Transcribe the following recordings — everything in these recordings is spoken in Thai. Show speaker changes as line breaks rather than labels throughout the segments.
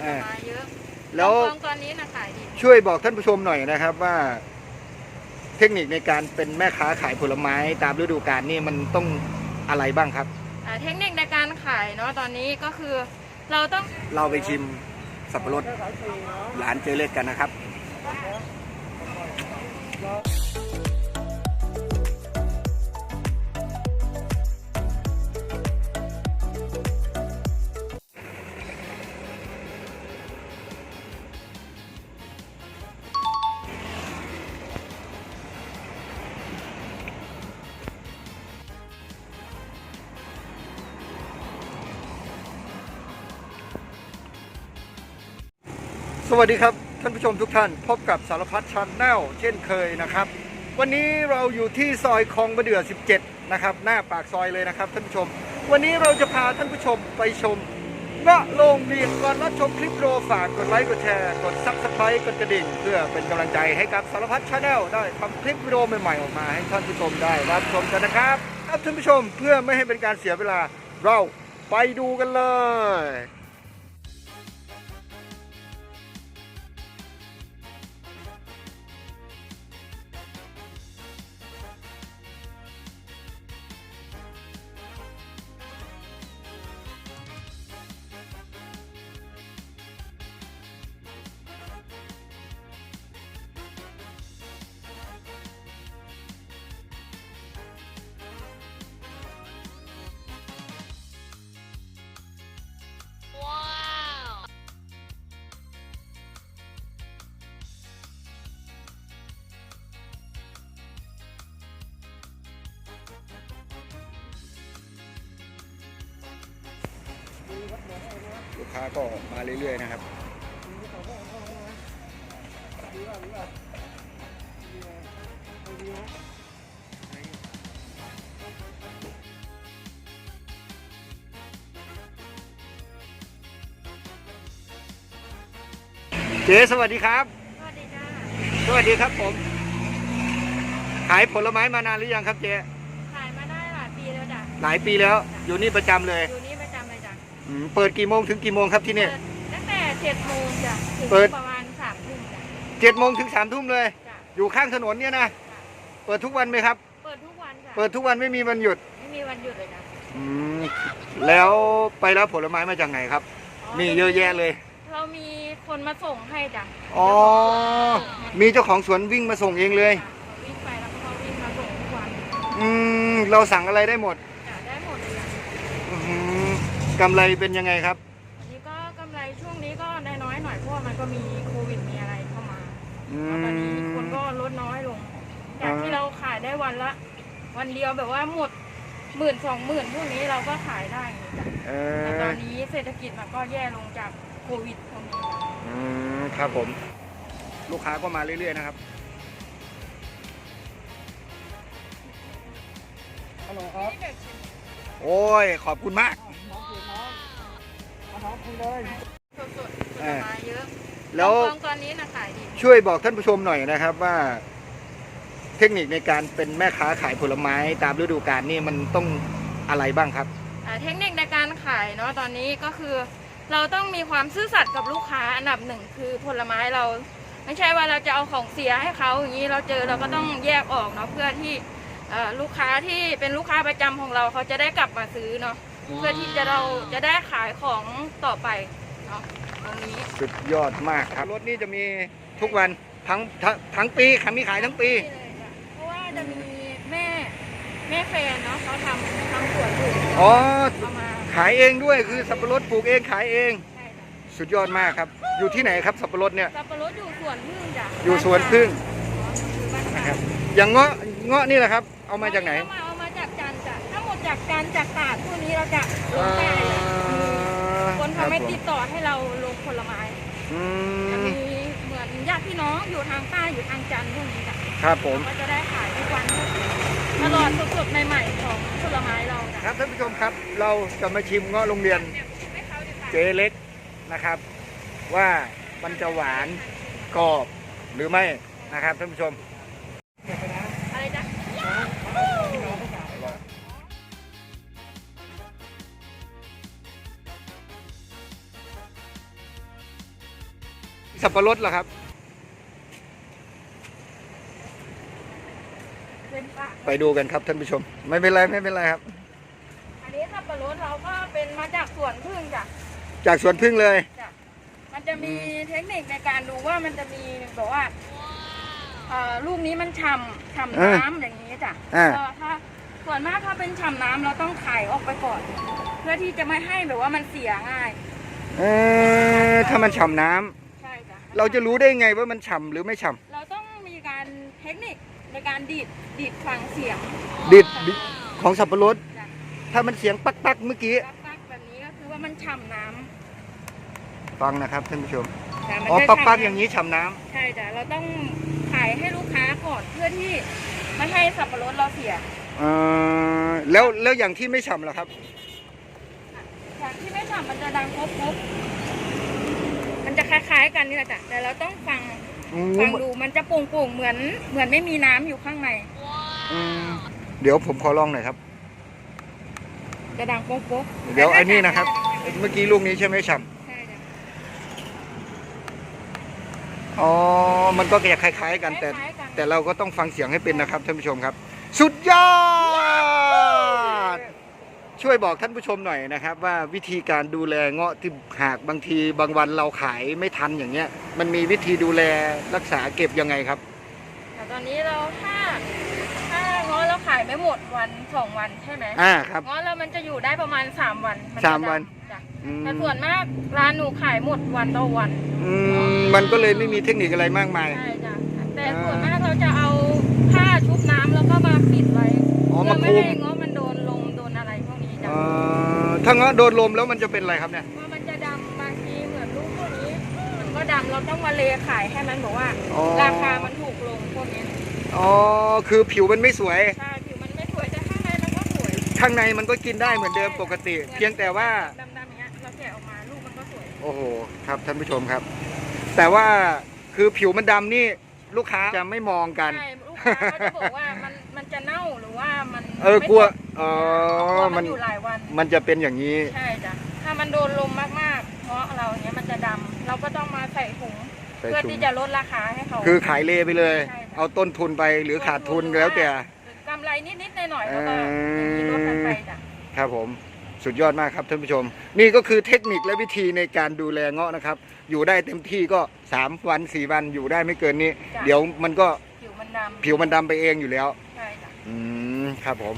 ผลไม้เยอะ
แล้ว
ลองตอนนี้นะขายดี
ช่วยบอกท่านผู้ชมหน่อยนะครับว่า เทคนิคในการเป็นแม่ค้าขายผลไม้ตามฤดูกาลนี่มันต้องอะไรบ้างครับ
อ่าเทคนิคในการขายเนาะตอนนี้ก็คือ เราต้อง
เราไปชิมสับปะรดร้านเจเล็กกันนะครับ สวัสดีครับ ท่านผู้ชมทุกท่านพบกับสารพัดชันแนลเช่นเคยนะครับ วันนี้เราอยู่ที่ซอยคลองมะเดื่อ 17 นะครับ หน้าปากซอยเลยนะครับ ท่านผู้ชม วันนี้เราจะพาท่านผู้ชมไปชมณโรงเรียนก่อนรับชมคลิปโอฝากกดไลค์กดแชร์กดซับสไครต์กดกระดิ่ง เพื่อเป็นกำลังใจให้กับสารพัดชาแนลได้ทำคลิปวิดีโอใหม่ๆออกมาให้ท่านผู้ชมได้รับชมกันนะครับครับท่านผู้ชมเพื่อไม่ให้เป็นการเสียเวลาเราไปดูกันเลย ลูกค้าก็มาเรื่อยๆนะครับเจ๊สวัสดีครับ
สวัสดีจ้า
สวัสดีครับผม ขายผลไม้มานานหรือยังครับเจ๊
ขายมาได้หลายปีแล้วจ้ะ
หลายปีแล้ว อยู่นี่ประจำเลย
อยู่
อืมเปิดกี่โมงถึงกี่โมงครับที่นี่
เปิดตั้งแต่เจ็ดโมงจ้ะถึง
เปิด
ประมาณสามทุ่มจ้ะ
เจ็ดโมงถึงสามทุ่มเลย
จ้ะ
อยู่ข้างถนนเนี่ยนะ เปิดทุกวันไหมครับ
เปิดทุกวันจ้ะ
เปิดทุกวันไม่มีวันหยุด
ไม่มีวันหยุดเลยจ้ะ
อืมแล้วไปรับผลไม้มาจากไหนครับ มีเยอะแยะเลย
เรามีคนมาส่งให้จ้ะ
อ๋อ มีเจ้าของสวนวิ่งมาส่งเองเลย
เขาวิ่งไปแล้วก็เขาวิ่งมาส่งทุกวัน
อืม เราสั่งอะไรได้หมด
จ้ะได้หมดเลยจ้ะ
อื้อหือ กำไรเป็นยังไงครับ
อันนี้ก็กำไรช่วงนี้ก็ได้น้อยหน่อยเพราะว่ามันก็มีโควิดมีอะไรเข้ามา
อื
แล้วตอนนี้คน
ม
ก็ลดน้อยลง จาก
อ่า
ที่เราขายได้วันละ วันเดียวแบบว่าหมดหมื่นสองหมื่นพวกนี้เราก็ขายได้อย่างนี้จ้ะ
เอ
แต่ต
อ
อนนี้เศรษฐกิจมันก็แย่ลงจากโควิดพวกนี้จ้ะ
อืมครับผม ลูกค้าก็มาเรื่อยๆนะครับ
ฮัลโหลครับ
โอ้ยขอบคุณมาก
น้องคุยน้อง มาน้องคุยเลย
สดๆผ
เอ
ล
อ
ไม้เยอะ
แล้ว
ลองตอนนี้นะขายดี
ช่วยบอกท่านผู้ชมหน่อยนะครับว่า เทคนิคในการเป็นแม่ค้าขายผลไม้ตามฤดูกาลนี่มันต้องอะไรบ้างครับ
อ่าเทคนิคในการขายเนาะตอนนี้ก็คือ เราต้องมีความซื่อสัตย์กับลูกค้าอันดับหนึ่งคือผลไม้เรา ไม่ใช่ว่าเราจะเอาของเสียให้เขาอย่างนี้เราเจอเราก็ต้องแยกออกเนาะเพื่อที่เอ่อลูกค้าที่เป็นลูกค้าประจำของเราเขาจะได้กลับมาซื้อเนาะ เพื่อที่จะเราจะได้ขายของต่อไปเนาะตรงนี้
สุดยอดมากครับ รถนี่จะมีทุกวันทั้งทั้งทั้งปีค่ะมีขายทั้งปี
นี่เลยค่ะเพราะว่าจะมีแม่แม่แฟนเนาะเขาทำทำสวนอยู่
อ๋อ
เอามา
ขายเองด้วยคือสับปะรดปลูกเองขายเอง
ใช่ค่ะ
สุดยอดมากครับ อยู่ที่ไหนครับสับปะรดเนี่ย
สับปะรดอยู่สวนพึ่งจ้ะ
อยู่สวนพึ่ง
บ้าน
นะ
กา
ครับ อย่างเงาะเงาะนี่แหละครับ เอามาจากไหน
เอมาเอา จากจันทร์จากตราดพวกนี้เราจะลงใต้คน
ครั
เขา
บ
ไม่
ผม
ติดต่อให้เราลงผลไม้
อื
จะ
ม
มีเหมือนญาติพี่น้องอยู่ทางใต้อยู่ทางจันทร์พวกนี้จ้ะ
ครับผม
ก็จะได้ขายทุกวันตลอดสดๆใหม่ๆของผลไม้เราจ้ะ
ครับท่านผู้ชมครับเราจะมาชิมเงาะโรงเรียน
ให้เขาดีกว่า
เจเล็กนะครับ ว่ามันจะหวานกรอบหรือไม่นะครับท่านผู้ชม สับปะรดเหรอครับ
เป็นปะ
ไปดูกันครับท่านผู้ชม ไม่เป็นไรไม่เป็นไรครับ
อันนี้สับปะรดเราก็เป็นมาจากสวนพึ่งจ้ะ
จากสวนพึ่งเลย
จ้ะมันจะมีเทคนิคในการดูว่ามันจะมีแบบว่าเอ่อลูกนี้มันฉ่ำฉ่ำ
อ่า
น้ำอย่างนี้จ้ะ
อ่า
ก็ถ้าส่วนมากถ้าเป็นฉ่ำน้ำเราต้องไขออกไปก่อน เพื่อที่จะไม่ให้แบบว่ามันเสียง่าย
เออถ้ามันฉ่ำน้ำ
ใช่จ้ะ
เราจะรู้ได้ไงว่ามันฉ่ำหรือไม่ฉ่
เราต้องมีการเทคนิคในการดีดดีดฟังเสียงำ
ดิดดิของสับปะรด
จ้ะ
ถ้ามันเสียงปักปักๆเมื่อกี้
ปักๆแบบนี้ก็คือว่ามันฉ่ำน้ำ
ฟังนะครับท่านผู้ชม
จ้ะมัน
อ๋อ
จะ
ปักปัก
ฉ่ำ
ๆอย่างนี้ฉ่ำน้ำ
ใช่จ้ะเราต้องขายให้ลูกค้าก่อนเพื่อที่ไม่ให้สับปะรดเราเสีย
เออแล้วแล้วอย่างที่ไม่ฉ่ำล่ะครับ
อย่างที่ไม่ฉ่ำมันจะดังครบครบมัน จะคล้าย ๆ กันนี่แหละจ้ะแต่เราต้องฟัง
อืม
ฟังดูมันจะโป่งๆเหมือน เหมือนไม่มีน้ำอยู่ข้างใน
อืมเดี๋ยวผมขอลองหน่อยครับ
จะดังโป๊กโป๊ก
เดี๋ยวไอ้นี่นะครับ เมื่อกี้ลูกนี้ใช่ไหมฉ่
ใช่จ้ะำ
อ๋อ มันก็จะคล้ายๆกันแต่
คล้ายๆกัน
แต่เราก็ต้องฟังเสียงให้เป็นนะครับท่านผู้ชมครับ สุดยอด ช่วยบอกท่านผู้ชมหน่อยนะครับ ว่าวิธีการดูแลเงาะที่หากบางทีบางวันเราขายไม่ทันอย่างเงี้ย มันมีวิธีดูแลรักษาเก็บยังไงครับ
แต่ตอนนี้เราถ้าถ้าง้อเราขายไม่หมดวันสองวันใช่ไหม
อ่าครับ
ง้อเรามันจะอยู่ได้ประมาณสามวันนจะ
สามวัน
ดำจ้ะ
อืม
แต่ส่วนมากร้านหนูขายหมดวันต่อวัน
อืมมันก็เลยไม่มีเทคนิคอะไรมากมาย
ใช่จ้ะแต่
อ่า
ส่วนมากเราจะเอาผ้าชุบน้ำแล้วก็มาปิดไว้
อ๋อ
เพื่
มา
อไม่
คุม
ให้ง้อมัน อ่
อถ้าเงาะโดนลมแล้วมันจะเป็นอะไรครับเนี่ย
ว่ามันจะดำบางทีเหมือนลูกพวกนี้ มันก็ดำเราต้องมาเลขายให้มันบอกว่า
อ๋อ
ราคามันถูกลงพวกนี้
อ๋อ คือผิวมันไม่สวย
ใช่ผิวมันไม่สวยแต่ข้างในมันก็สวย
ข้างในมันก็กินได้เหมือนเดิมปกติ เพียงแต่ว่า
ดำๆอย่างเงี้ยเราแกะออกมาลูกมันก็สวย
โอ้โห ครับท่านผู้ชมครับ แต่ว่าคือผิวมันดำนี่ลูกค้าจะไม่มองกัน
ใช่ลูกค้าก็จะบอกว่ามันมัน จะเน่าหรือว่ามัน
เออกลัวอ๋อ
กลัว
มั
มันนอยู่หลายวัน
มันจะเป็นอย่างนี้
ใช่จ้ะถ้ามันโดนลมมากๆ เพราะเราเนี้ยมันจะดำเราก็ต้องมาใส่ถุง
ใส่
เพื่อ
ถุง
ที่จะลดราคาให้เขา
คือขายเลไปเลย
ใช่ค่ะ
เอาต้นทุนไปหรือขาดทุนแล้วแต่
กำไรนิดๆหน่อยๆแล้วก็
เออ
อย่างนี้ลดกันไปจ้ะ
ครับผมสุดยอดมากครับท่านผู้ชม นี่ก็คือเทคนิคและวิธีในการดูแลเงาะนะครับ อยู่ได้เต็มที่ก็ 3 วัน 4 วันอยู่ได้ไม่เกินนี้
จ้ะ
เดี๋ยวมันก็
ผิวมันดำ
ผิวมันดำไปเองอยู่แล้ว
ใช่จ้ะ
อืม ครับผม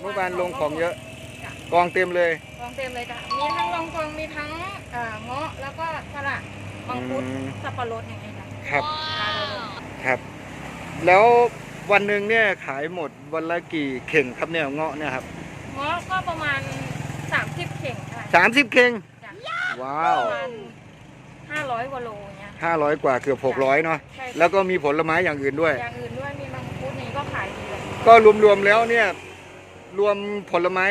เมื่อวานลงของเยอะ
จ้ะ
กองเต็มเลย
ลองเต็มเลยจ้ะมีทั้งลองกองมีทั้งเอ่อเงาะแล้วก็สลัดมังคุด
อืม
สับปะรดอย่างเงี้ยจ้ะ
ครับ
ทานเลย
ครับ แล้ววันหนึ่งเนี่ยขายหมดวันละกี่เข่งครับเนี่ยเงาะเนี่ยครับ
เงาะก็ประมาณ 30 เข่งค่ะ
สามสิบเข่ง
จ้ะ
ว้า
ป
ว
ระมาณ500กว่าโลเงี้ย
ห้าร้อยกว่าเกือบหกร้อยเนาะ
ใช่
แล้วก็มีผลไม้อย่างอื่นด้วย
อย่างอื่นด้วยมีมังคุดนี่ก็ขายดีเลย
ก็รวมๆแล้วเนี่ย รวมผลไม้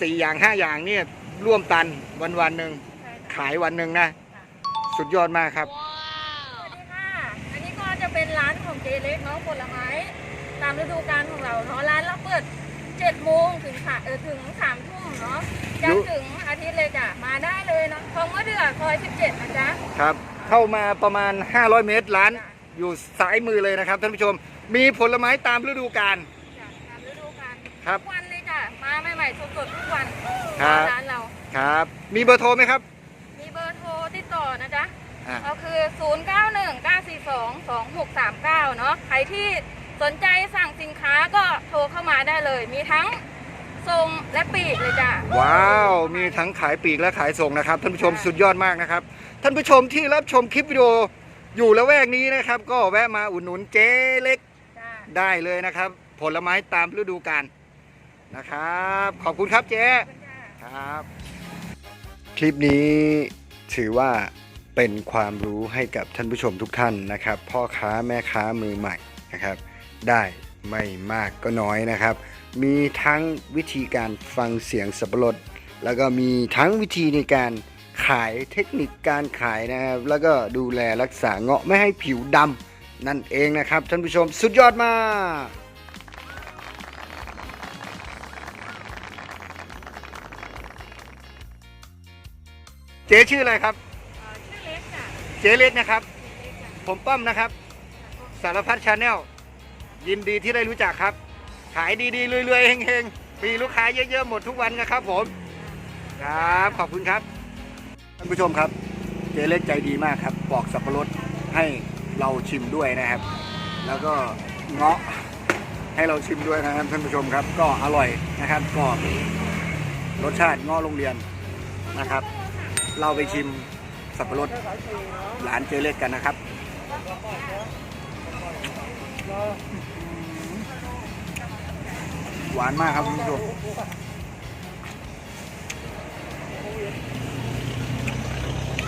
สี่อย่างห้าอย่างเนี่ยร่วมตันวันวันๆหนึ่ง
ใช่จ้ะ
ขายวันหนึ่งนะ สุดยอดมากครับ
สวัสดีค่ะ อันนี้ก็จะเป็นร้านของเจเล็กเนาะผลไม้ ตามฤดูกาลของเราเนาะร้านเราเปิด7โมงถึงค่ะเออถึง3ทุ่มเนาะจันทร์ถึงอาทิตย์เลยจ้ะมาได้เลยเนาะคลองมะเดื่อซอย17นะจ๊ะ
ครับ เข้ามาประมาณ 500 เมตรร้าน
จ้ะ
อยู่ซ้ายมือเลยนะครับท่านผู้ชม มีผลไม้ตามฤดูกาล
จ้ะตามฤดูกาล
ครับ
ทุกวันเลยจ้ะมาใหม่ๆสดๆทุกวัน
ครับ
ร้านเรา
ครับ มีเบอร์โทรไหมครับ
มีเบอร์โทรติดต่อนะจ๊ะ
อะ
ก็คือ 0 9 1 9 4 2 2 6 3 9 เนาะใครที่สนใจสั่งสินค้าก็โทรเข้ามาได้เลย มีทั้งส่งและปีกเลยจ้ะ
ว้าว มีทั้งขายปลีกและขายส่งนะครับ ท่านผู้ชม
ค่ะ
สุดยอดมากนะครับ ท่านผู้ชมที่รับชมคลิปวิดีโออยู่ละแวกนี้นะครับ ก็แวะมาอุดหนุนเจ๊เล็ก
จ้า
ได้เลยนะครับ ผลไม้ตามฤดูกาล นะครับ ขอบคุณครับเจ๊
ค
รับ คลิปนี้ถือว่าเป็นความรู้ให้กับท่านผู้ชมทุกท่านนะครับ พ่อค้าแม่ค้ามือใหม่นะครับ ได้ไม่มากก็น้อยนะครับ มีทั้งวิธีการฟังเสียงสับปะรด แล้วก็มีทั้งวิธีในการขายเทคนิคการขายนะครับ แล้วก็ดูแลรักษาเงาะไม่ให้ผิวดำนั่นเองนะครับท่านผู้ชมสุดยอดมาก เจ๊ชื่ออะไรครับ
ชื่อเล็กจ้ะ
เจ๊เล็กนะครับผมป้อมนะครับ สารพัดชาแนลยินดีที่ได้รู้จักครับ ขายดีๆรวยๆเฮงๆ มีลูกค้าเยอะๆหมดทุกวันนะครับผม ครับขอบคุณครับท่านผู้ชมครับ เจ๊เล็กใจดีมากครับปอกสับปะรดให้เราชิมด้วยนะครับ แล้วก็เงาะให้เราชิมด้วยนะครับท่านผู้ชมครับ ก็อร่อยนะครับก็รสชาติเงาะโรงเรียนนะครับ เราไปชิมสับปะรดหลานเจ๊เล็กกันนะครับ หวานมากครับคุณผู้ชม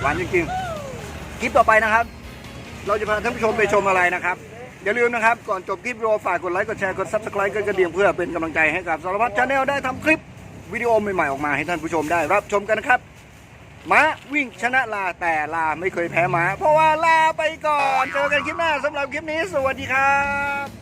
หวานจริงๆ คลิปต่อไปนะครับ เราจะพาท่านผู้ชมไปชมอะไรนะครับ อย่าลืมนะครับ ก่อนจบคลิปวิดีโอฝากกดไลค์ กดแชร์ กด subscribe กดกระดิ่งเพื่อเป็นกำลังใจให้กับสารพัดชาแนลได้ทำคลิปวิดีโอใหม่ๆออกมาให้ท่านผู้ชมได้รับชมกันนะครับ ม้าวิ่งชนะลาแต่ลาไม่เคยแพ้ม้า เพราะว่าลาไปก่อน เจอกันคลิปหน้าสำหรับคลิปนี้สวัสดีครับ